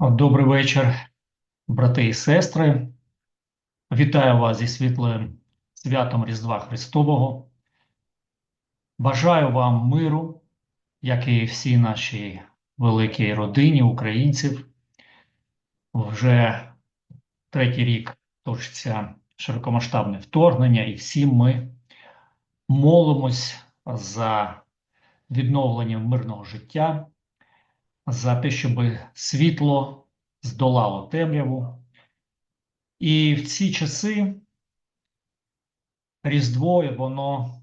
Добрий вечір, брати і сестри. Вітаю вас зі світлим святом Різдва Христового. Бажаю вам миру, як і всій нашій великій родині українців. Вже третій рік точиться широкомасштабне вторгнення, і всі ми молимось за відновлення мирного життя за те, щоб світло здолало темряву. І в ці часи Різдво воно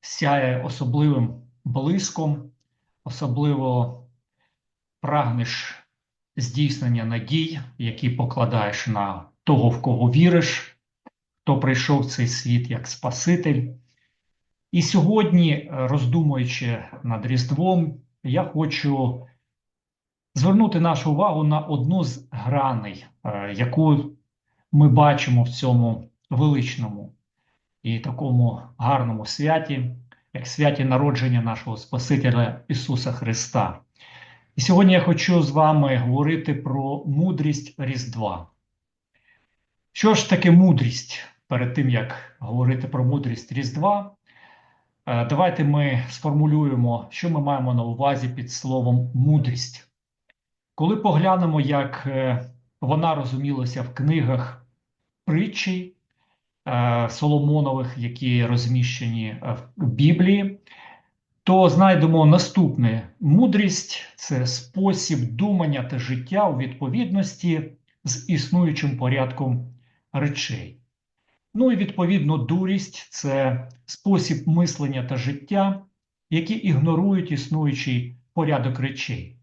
сяє особливим блиском, особливо прагнеш здійснення надій, які покладаєш на того, в кого віриш, хто прийшов в цей світ як Спаситель. І сьогодні, роздумуючи над Різдвом, я хочу звернути нашу увагу на одну з граней, е, яку ми бачимо в цьому величному і такому гарному святі, як святі народження нашого Спасителя Ісуса Христа. І сьогодні я хочу з вами говорити про мудрість Різдва. Що ж таке мудрість? Перед тим, як говорити про мудрість Різдва, е, давайте ми сформулюємо, що ми маємо на увазі під словом мудрість. Коли поглянемо, як е, вона розумілася в книгах притчі е, Соломонових, які розміщені е, в Біблії, то знайдемо наступне: мудрість це спосіб думання та життя у відповідності з існуючим порядком речей. Ну і відповідно, дурість це спосіб мислення та життя, які ігнорують існуючий порядок речей.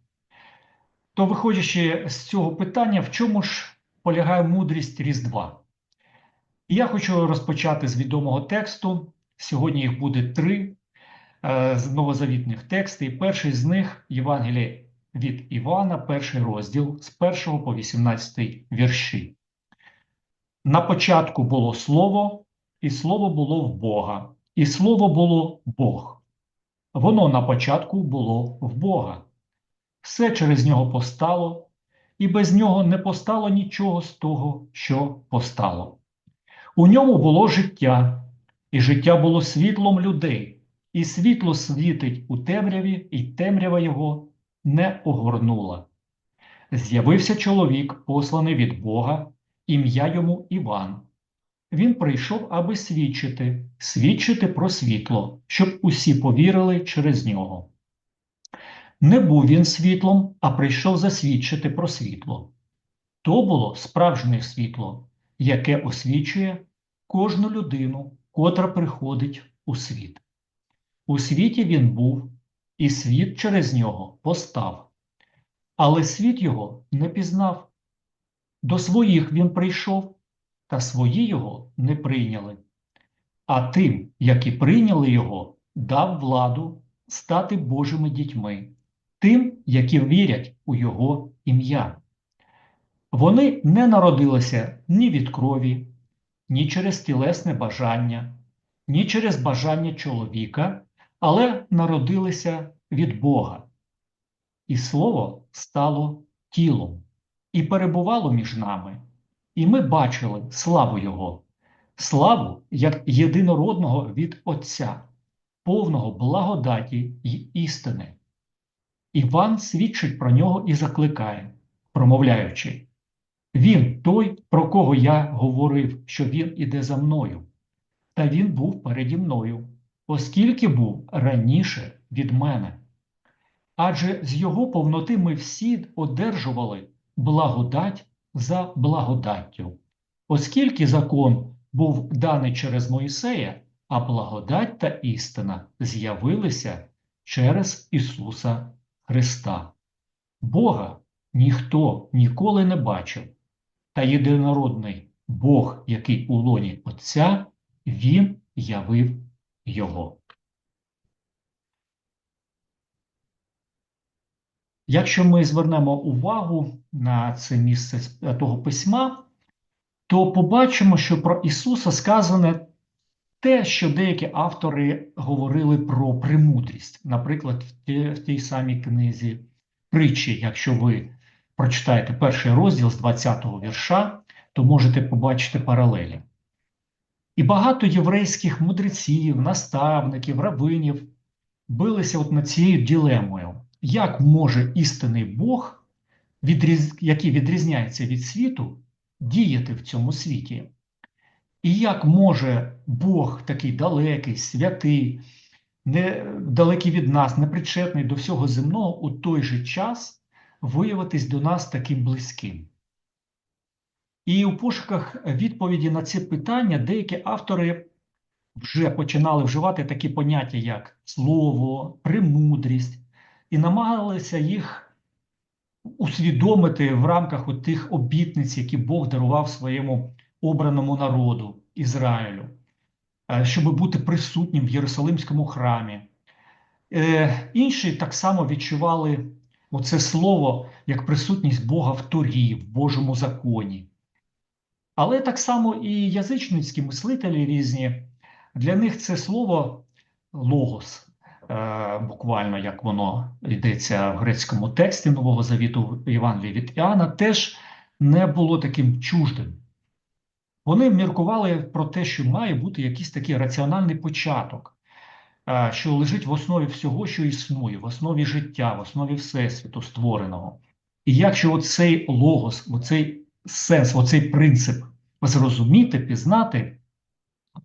То, виходячи з цього питання, в чому ж полягає мудрість Різдва? Я хочу розпочати з відомого тексту. Сьогодні їх буде три е, з новозавітних текстів. І перший з них Євангеліє від Івана, перший розділ з 1 по 18 вірші. На початку було слово, і слово було в Бога, і слово було Бог. Воно на початку було в Бога. Все через нього постало, і без нього не постало нічого з того, що постало. У ньому було життя, і життя було світлом людей, і світло світить у темряві, і темрява його не огорнула. З'явився чоловік, посланий від Бога, ім'я йому Іван. Він прийшов, аби свідчити, свідчити про світло, щоб усі повірили через нього. Не був він світлом, а прийшов засвідчити про світло. То було справжнє світло, яке освічує кожну людину, котра приходить у світ. У світі він був, і світ через нього постав. Але світ його не пізнав. До своїх він прийшов, та свої його не прийняли. А тим, які прийняли його, дав владу стати Божими дітьми тим, які вірять у Його ім'я. Вони не народилися ні від крові, ні через тілесне бажання, ні через бажання чоловіка, але народилися від Бога. І Слово стало тілом і перебувало між нами, і ми бачили славу Його, славу як єдинородного від Отця, повного благодаті й істини. Іван свідчить про нього і закликає, промовляючи: Він той, про кого я говорив, що він іде за мною, та він був переді мною, оскільки був раніше від мене. Адже з його повноти ми всі одержували благодать за благодаттю, оскільки закон був даний через Моїсея, а благодать та істина з'явилися через Ісуса Христа. Бога ніхто ніколи не бачив, та єдинородний Бог, який у лоні Отця, Він явив Його. Якщо ми звернемо увагу на це місце того письма, то побачимо, що про Ісуса сказане те, що деякі автори говорили про премудрість, наприклад, в тій, в тій самій книзі притчі, якщо ви прочитаєте перший розділ з 20-го вірша, то можете побачити паралелі. І багато єврейських мудреців, наставників, равинів билися от над цією ділемою, як може істинний Бог, відріз... який відрізняється від світу, діяти в цьому світі? І як може Бог такий далекий, святий, не, далекий від нас, непричетний до всього земного, у той же час виявитись до нас таким близьким? І у пошуках відповіді на ці питання деякі автори вже починали вживати такі поняття, як слово, премудрість, і намагалися їх усвідомити в рамках тих обітниць, які Бог дарував своєму обраному народу Ізраїлю, е, щоб бути присутнім в Єрусалимському храмі. Е, Інші так само відчували оце слово як присутність Бога в Торі, в Божому законі. Але так само і язичницькі мислителі різні, для них це слово логос, е, буквально як воно йдеться в грецькому тексті Нового Завіту Євангелії від Іоанна, теж не було таким чуждим. Вони міркували про те, що має бути якийсь такий раціональний початок, е, що лежить в основі всього, що існує, в основі життя, в основі Всесвіту створеного. І якщо оцей логос, оцей сенс, оцей принцип зрозуміти, пізнати,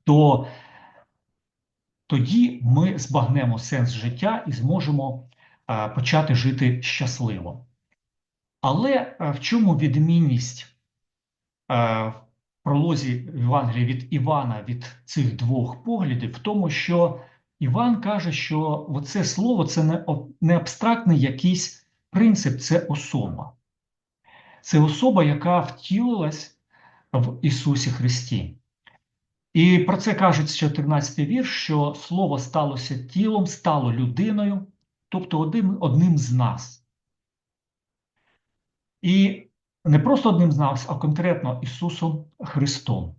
то тоді ми збагнемо сенс життя і зможемо а, почати жити щасливо. Але а, в чому відмінність пролозі Євангелія від Івана від цих двох поглядів? В тому, що Іван каже, що оце слово це не, абстрактний якийсь принцип, це особа. Це особа, яка втілилась в Ісусі Христі. І про це кажуть 14 вірш, що Слово сталося тілом, стало людиною, тобто одним, одним з нас. І не просто одним з нас, а конкретно Ісусом Христом.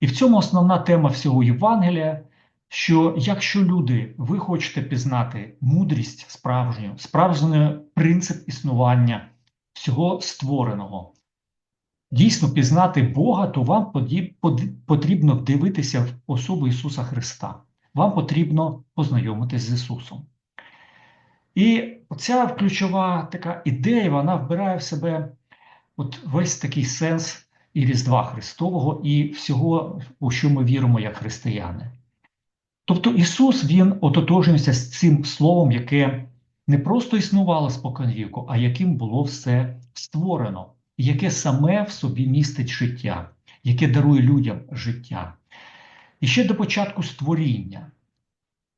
І в цьому основна тема всього Євангелія, що якщо люди, ви хочете пізнати мудрість справжню, справжній принцип існування всього створеного, дійсно пізнати Бога, то вам потрібно дивитися в особу Ісуса Христа. Вам потрібно познайомитись з Ісусом. І ця ключова така ідея, вона вбирає в себе от весь такий сенс і Різдва Христового, і всього, у що ми віримо як християни. Тобто Ісус Він ототожнився з цим словом, яке не просто існувало споконвіку, а яким було все створено яке саме в собі містить життя, яке дарує людям життя. І ще до початку створіння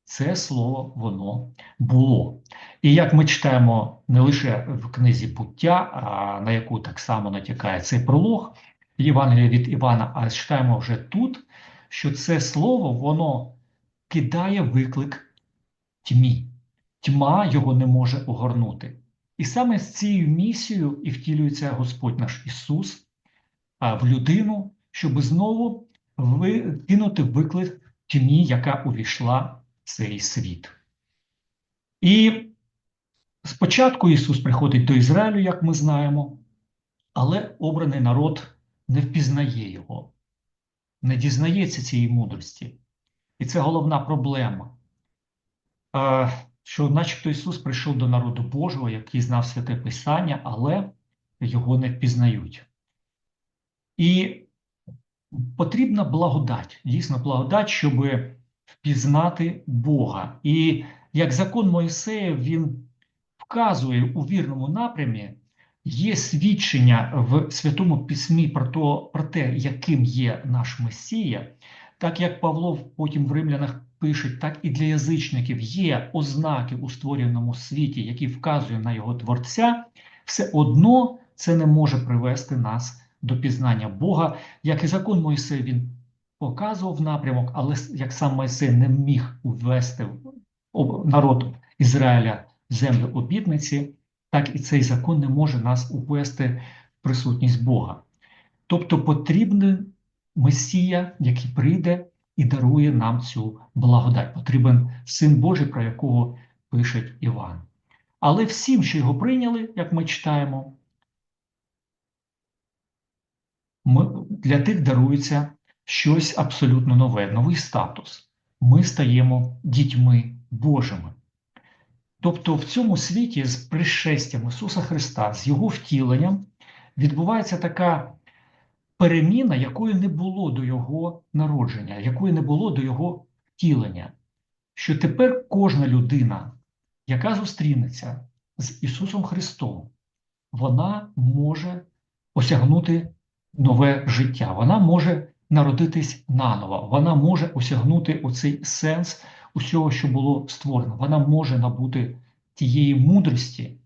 це слово воно було. І як ми читаємо не лише в книзі буття, а на яку так само натякає цей пролог Євангелія від Івана, а читаємо вже тут, що це слово воно кидає виклик тьмі. Тьма його не може огорнути. І саме з цією місією і втілюється Господь наш Ісус в людину, щоб знову кинути виклик тіні, яка увійшла цей світ. І спочатку Ісус приходить до Ізраїлю, як ми знаємо, але обраний народ не впізнає Його, не дізнається цієї мудрості. І це головна проблема що, начебто, Ісус прийшов до народу Божого, який знав святе Писання, але його не впізнають. І потрібна благодать, дійсно благодать, щоб впізнати Бога. І як закон Моїсея, він вказує у вірному напрямі, є свідчення в Святому Письмі про, то, про те, яким є наш Месія, так як Павло потім в римлянах пишуть, так і для язичників є ознаки у створеному світі, які вказують на його творця, все одно це не може привести нас до пізнання Бога, як і закон Мойсей він показував напрямок, але як сам Мойсей не міг увести народ Ізраїля в землю обітниці, так і цей закон не може нас увести в присутність Бога. Тобто потрібний Месія, який прийде і дарує нам цю благодать. Потрібен син Божий, про якого пише Іван. Але всім, що його прийняли, як ми читаємо, для тих дарується щось абсолютно нове, новий статус. Ми стаємо дітьми Божими. Тобто в цьому світі з пришестям Ісуса Христа, з Його втіленням, відбувається така переміна, якої не було до Його народження, якої не було до Його втілення. Що тепер кожна людина, яка зустрінеться з Ісусом Христом, вона може осягнути нове життя, вона може народитись наново, вона може осягнути оцей сенс усього, що було створено. Вона може набути тієї мудрості,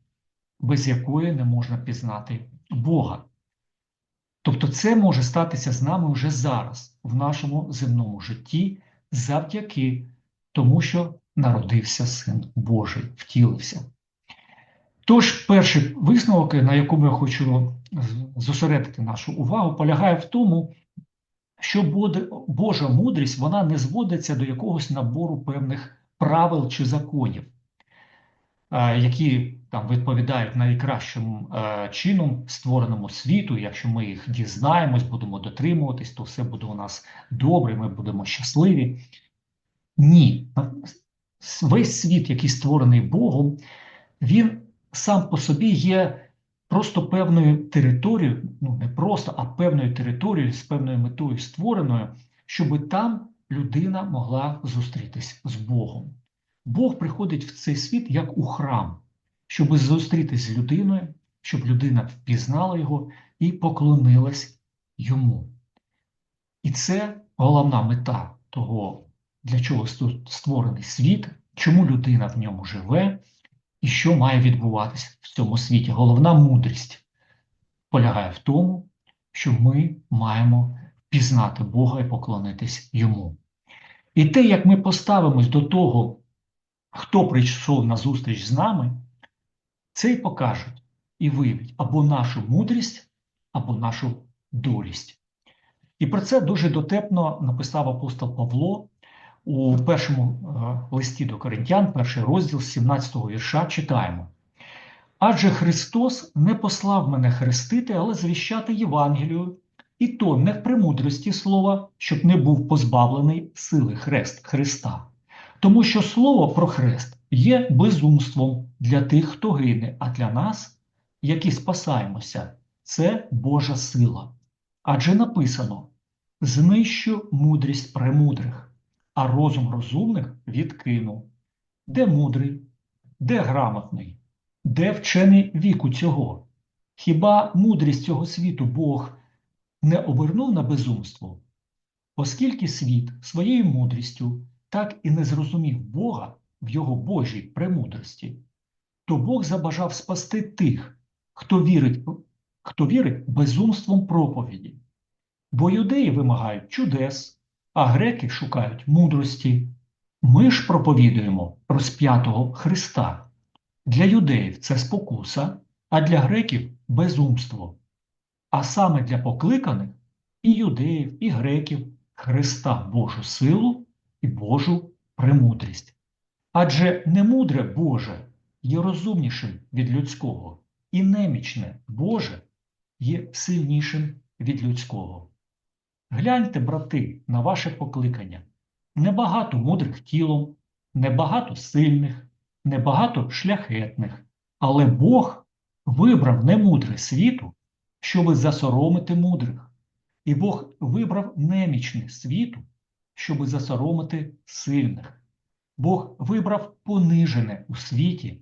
без якої не можна пізнати Бога. Тобто, це може статися з нами вже зараз, в нашому земному житті, завдяки тому, що народився Син Божий, втілився. Тож, перший висновок, на якому я хочу зосередити нашу увагу, полягає в тому, що Божа мудрість вона не зводиться до якогось набору певних правил чи законів, які там відповідають найкращим чином створеному світу. Якщо ми їх дізнаємось, будемо дотримуватись, то все буде у нас добре, ми будемо щасливі. Ні, весь світ, який створений Богом, він сам по собі є просто певною територією, ну не просто, а певною територією з певною метою створеною, щоб там людина могла зустрітись з Богом. Бог приходить в цей світ як у храм, щоб зустрітись з людиною, щоб людина впізнала його і поклонилась йому. І це головна мета того, для чого створений світ, чому людина в ньому живе, і що має відбуватися в цьому світі. Головна мудрість полягає в тому, що ми маємо пізнати Бога і поклонитись йому. І те, як ми поставимось до того, хто прийшов на зустріч з нами, це і покажуть і виявить або нашу мудрість, або нашу дурість. І про це дуже дотепно написав апостол Павло у першому е, листі до Коринтян, перший розділ 17-го вірша, читаємо. Адже Христос не послав мене хрестити, але звіщати Євангелію, і то не в премудрості слова, щоб не був позбавлений сили хрест Христа. Тому що слово про хрест є безумством для тих, хто гине, а для нас, які спасаємося, це Божа сила. Адже написано: знищу мудрість премудрих а розум розумних відкинув. Де мудрий, де грамотний, де вчений віку цього? Хіба мудрість цього світу Бог не обернув на безумство? Оскільки світ своєю мудрістю так і не зрозумів Бога в його Божій премудрості, то Бог забажав спасти тих, хто вірить хто вірить безумством проповіді, бо юдеї вимагають чудес а греки шукають мудрості. Ми ж проповідуємо розп'ятого Христа. Для юдеїв це спокуса, а для греків безумство. А саме для покликаних і юдеїв, і греків Христа Божу силу і Божу премудрість. Адже немудре Боже є розумнішим від людського, і немічне Боже є сильнішим від людського. Гляньте, брати, на ваше покликання. Небагато мудрих тілом, небагато сильних, небагато шляхетних, але Бог вибрав немудре світу, щоби засоромити мудрих, і Бог вибрав немічне світу, щоби засоромити сильних. Бог вибрав понижене у світі,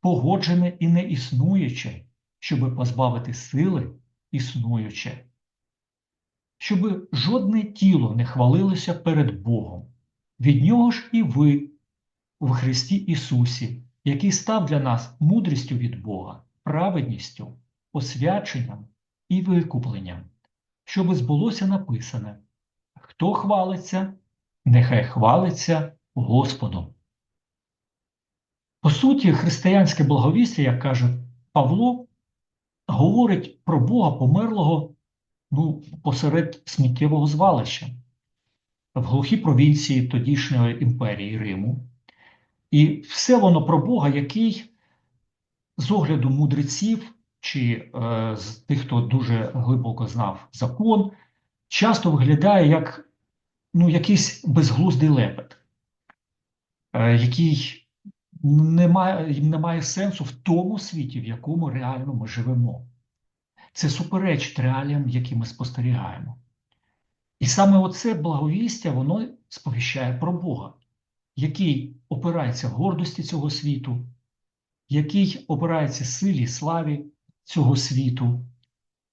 погоджене і неіснуюче, щоби позбавити сили існуюче щоб жодне тіло не хвалилося перед Богом. Від нього ж і ви в Христі Ісусі, який став для нас мудрістю від Бога, праведністю, освяченням і викупленням, щоб збулося написане: Хто хвалиться, нехай хвалиться Господом. По суті, християнське благовістя, як каже Павло, говорить про Бога померлого ну, посеред сміттєвого звалища в глухій провінції тодішньої імперії Риму. І все воно про Бога, який з огляду мудреців чи е, з тих, хто дуже глибоко знав закон, часто виглядає як ну, якийсь безглуздий лепет, е, який не має, не має сенсу в тому світі, в якому реально ми живемо. Це суперечить реаліям, які ми спостерігаємо. І саме оце благовістя, воно сповіщає про Бога, який опирається гордості цього світу, який опирається силі, славі цього світу,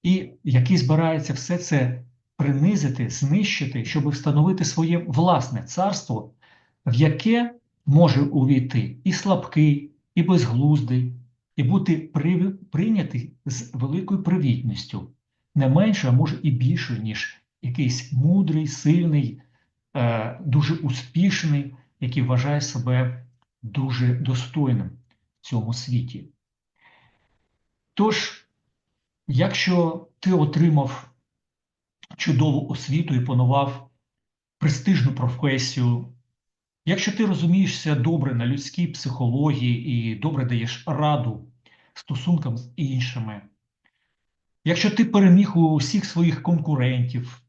і який збирається все це принизити, знищити, щоб встановити своє власне царство, в яке може увійти і слабкий, і безглуздий, і бути прийнятий з великою привітністю, не менше, а може і більше, ніж якийсь мудрий, сильний, е, дуже успішний, який вважає себе дуже достойним в цьому світі. Тож, якщо ти отримав чудову освіту і панував престижну професію, якщо ти розумієшся добре на людській психології і добре даєш раду стосункам з іншими, якщо ти переміг у всіх своїх конкурентів,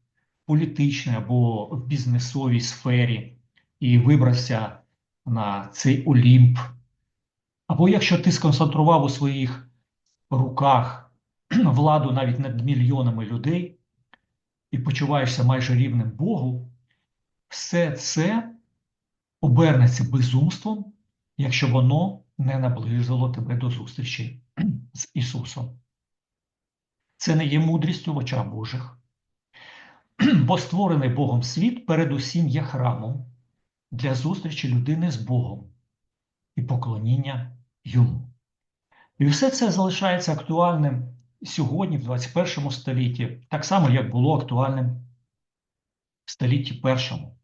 політичній або в бізнесовій сфері і вибрався на цей Олімп, або якщо ти сконцентрував у своїх руках владу навіть над мільйонами людей і почуваєшся майже рівним Богу, все це обернеться безумством, якщо воно не наблизило тебе до зустрічі з Ісусом. Це не є мудрістю в очах Божих. Бо створений Богом світ передусім є храмом для зустрічі людини з Богом і поклоніння йому. І все це залишається актуальним сьогодні, в 21 столітті, так само, як було актуальним в столітті першому.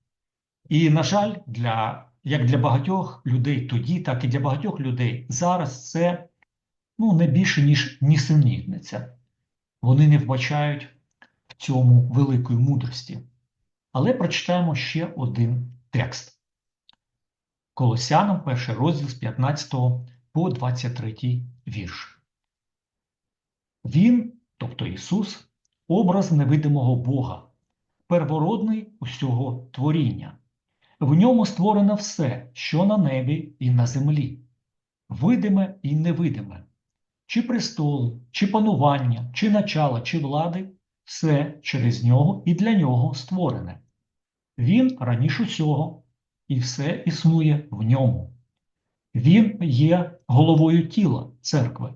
І, на жаль, для, як для багатьох людей тоді, так і для багатьох людей зараз це ну, не більше, ніж нісенітниця. Вони не вбачають в цьому великої мудрості. Але прочитаємо ще один текст. Колосянам, перший розділ з 15 по 23 вірш. Він, тобто Ісус, образ невидимого Бога, первородний усього творіння. В ньому створено все, що на небі і на землі, видиме і невидиме, чи престол, чи панування, чи начала, чи влади, все через нього і для нього створене. Він раніше усього, і все існує в ньому. Він є головою тіла церкви.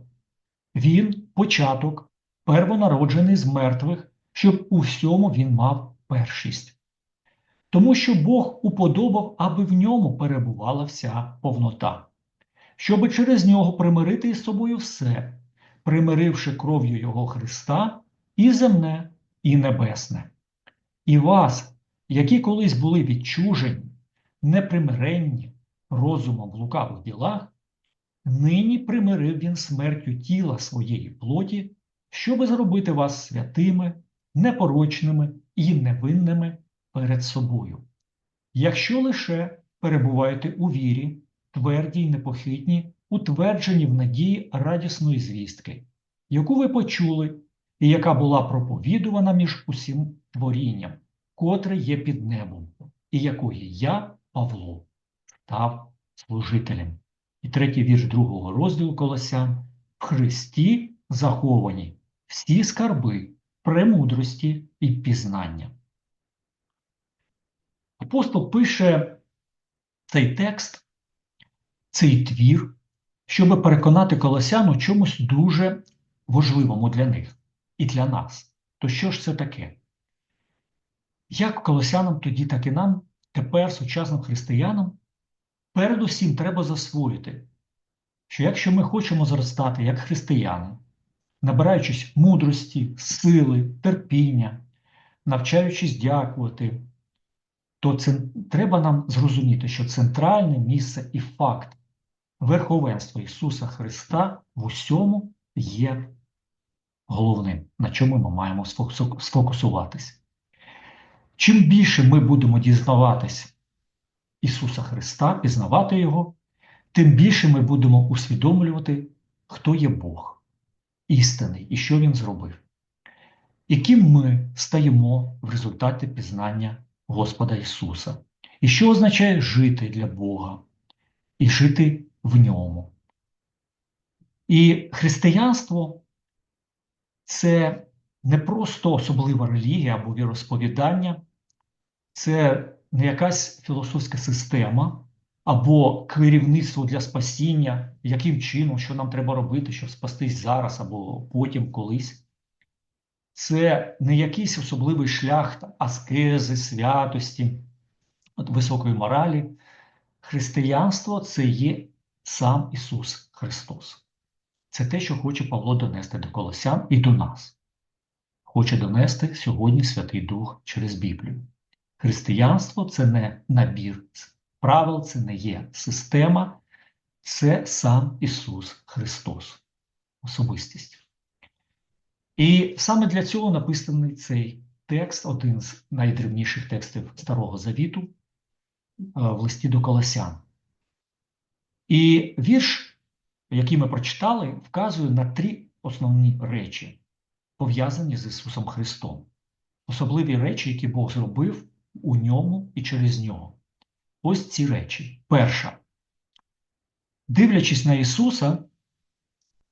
Він початок, первонароджений з мертвих, щоб у всьому він мав першість. Тому що Бог уподобав, аби в ньому перебувала вся повнота, щоби через нього примирити із собою все, примиривши кров'ю Його Христа і земне, і небесне. І вас, які колись були відчужені, непримиренні розумом в лукавих ділах, нині примирив він смертю тіла своєї плоті, щоби зробити вас святими, непорочними і невинними перед собою. Якщо лише перебуваєте у вірі, твердій, непохитні, утверджені в надії радісної звістки, яку ви почули, і яка була проповідувана між усім творінням, котре є під небом, і якої я, Павло, став служителем. І третій вірш другого розділу Колосян в Христі заховані всі скарби, премудрості і пізнання. Апостол пише цей текст, цей твір, щоб переконати колосян у чомусь дуже важливому для них і для нас. То що ж це таке? Як колосянам тоді, так і нам, тепер, сучасним християнам, передусім треба засвоїти, що якщо ми хочемо зростати як християни, набираючись мудрості, сили, терпіння, навчаючись дякувати, то це треба нам зрозуміти, що центральне місце і факт верховенства Ісуса Христа в усьому є головним, на чому ми маємо сфокусуватись. Чим більше ми будемо дізнаватись Ісуса Христа, пізнавати Його, тим більше ми будемо усвідомлювати, хто є Бог, істинний і що Він зробив. І ким ми стаємо в результаті пізнання Господа Ісуса. І що означає жити для Бога і жити в ньому. І християнство це не просто особлива релігія або віросповідання, це не якась філософська система або керівництво для спасіння, яким чином, що нам треба робити, щоб спастись зараз або потім колись. Це не якийсь особливий шлях аскези, святості, високої моралі. Християнство це є сам Ісус Христос. Це те, що хоче Павло донести до Колосян і до нас. Хоче донести сьогодні Святий Дух через Біблію. Християнство це не набір правил, це не є система, це сам Ісус Христос, особистість. І саме для цього написаний цей текст, один з найдревніших текстів Старого Завіту в листі до Колосян. І вірш, який ми прочитали, вказує на три основні речі, пов'язані з Ісусом Христом. Особливі речі, які Бог зробив у ньому і через нього. Ось ці речі. Перша. Дивлячись на Ісуса,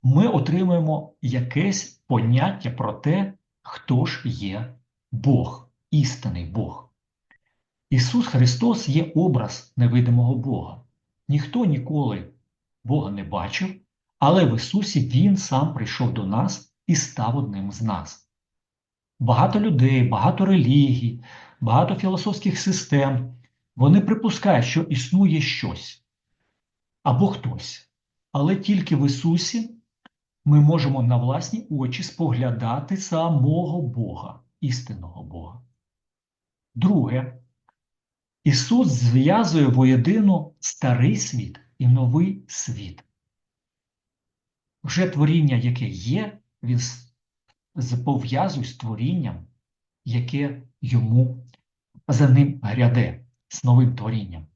ми отримуємо якесь поняття про те, хто ж є Бог, істинний Бог. Ісус Христос є образ невидимого Бога. Ніхто ніколи Бога не бачив, але в Ісусі Він сам прийшов до нас і став одним з нас. Багато людей, багато релігій, багато філософських систем вони припускають, що існує щось або хтось. Але тільки в Ісусі ми можемо на власні очі споглядати самого Бога, істинного Бога. Друге, Ісус зв'язує воєдину старий світ і новий світ. Вже творіння, яке є, він пов'язує з творінням, яке йому за ним гряде, з новим творінням.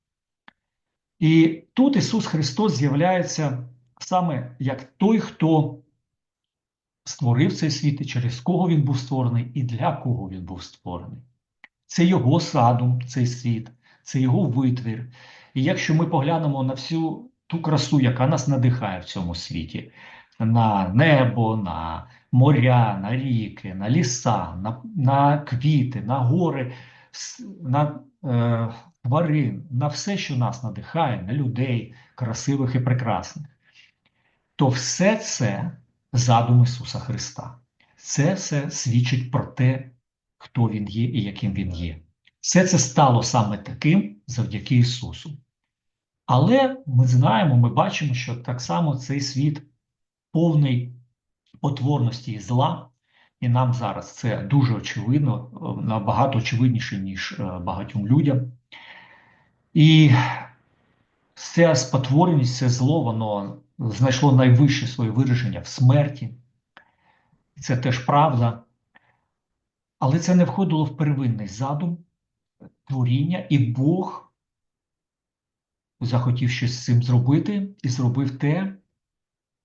І тут Ісус Христос з'являється саме як той, хто створив цей світ, і через кого він був створений, і для кого він був створений. Це його садум, цей світ, це його витвір. І якщо ми поглянемо на всю ту красу, яка нас надихає в цьому світі, на небо, на моря, на ріки, на ліса, на на квіти, на гори, на е, тварин, на все, що нас надихає, на людей, красивих і прекрасних, то все це задум Ісуса Христа. Це все свідчить про те, хто Він є і яким Він є. Все це стало саме таким завдяки Ісусу. Але ми знаємо, ми бачимо, що так само цей світ повний потворності і зла, і нам зараз це дуже очевидно, набагато очевидніше, ніж е, багатьом людям. І ця спотвореність, це зло, воно знайшло найвище своє вираження в смерті. Це теж правда. Але це не входило в первинний задум творіння, і Бог захотів щось з цим зробити і зробив те,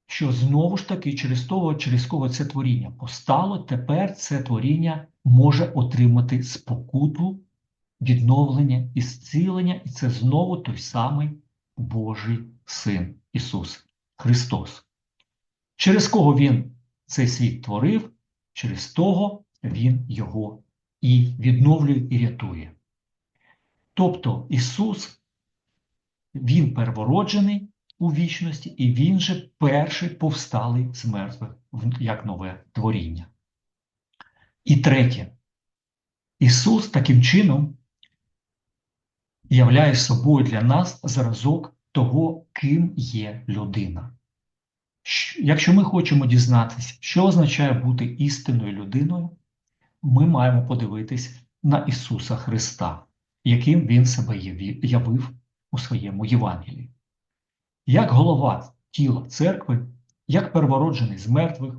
що знову ж таки через того, через кого це творіння постало, тепер це творіння може отримати спокуту, відновлення і зцілення, і це знову той самий Божий Син Ісус Христос. Через кого Він цей світ творив, через того Він його і відновлює і рятує. Тобто Ісус, Він первороджений у вічності, і Він же перший повсталий з мертвих як нове творіння. І третє, Ісус таким чином являє собою для нас зразок того, ким є людина. Якщо ми хочемо дізнатися, що означає бути істинною людиною, ми маємо подивитись на Ісуса Христа, яким Він себе явив у своєму Євангелії. Як голова тіла церкви, як первороджений з мертвих,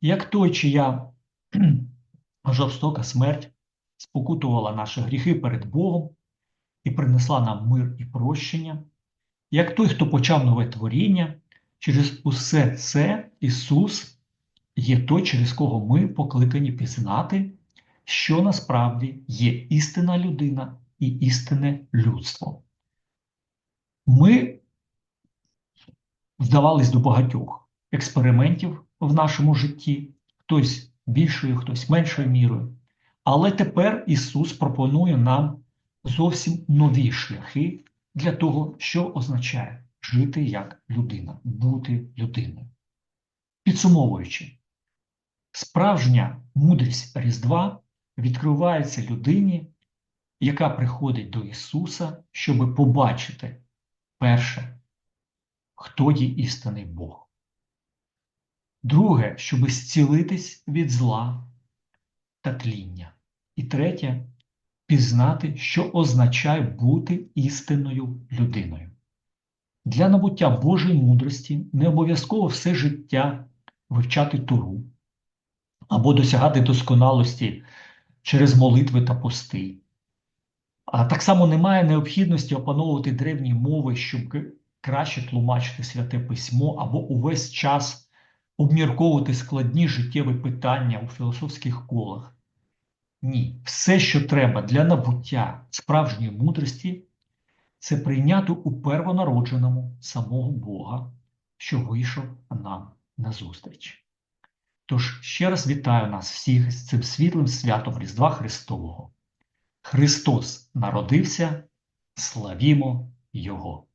як той, чия жорстока смерть спокутувала наші гріхи перед Богом і принесла нам мир і прощення, як той, хто почав нове творіння, через усе це Ісус є той, через кого ми покликані пізнати, що насправді є істинна людина і істинне людство. Ми вдавались до багатьох експериментів в нашому житті, хтось більшою, хтось меншою мірою. Але тепер Ісус пропонує нам зовсім нові шляхи для того, що означає жити як людина, бути людиною. Підсумовуючи, справжня мудрість Різдва відкривається людині, яка приходить до Ісуса, щоб побачити перше, хто є істинний Бог. Друге, щоб зцілитись від зла та тління. І третє пізнати, що означає бути істинною людиною. Для набуття Божої мудрості не обов'язково все життя вивчати Туру або досягати досконалості через молитви та пости. А так само немає необхідності опановувати древні мови, щоб краще тлумачити святе письмо або увесь час обмірковувати складні життєві питання у філософських колах. Ні, все, що треба для набуття справжньої мудрості, це прийняти у первонародженому самого Бога, що вийшов нам назустріч. Тож ще раз вітаю нас всіх з цим світлим святом Різдва Христового. Христос народився, славімо Його!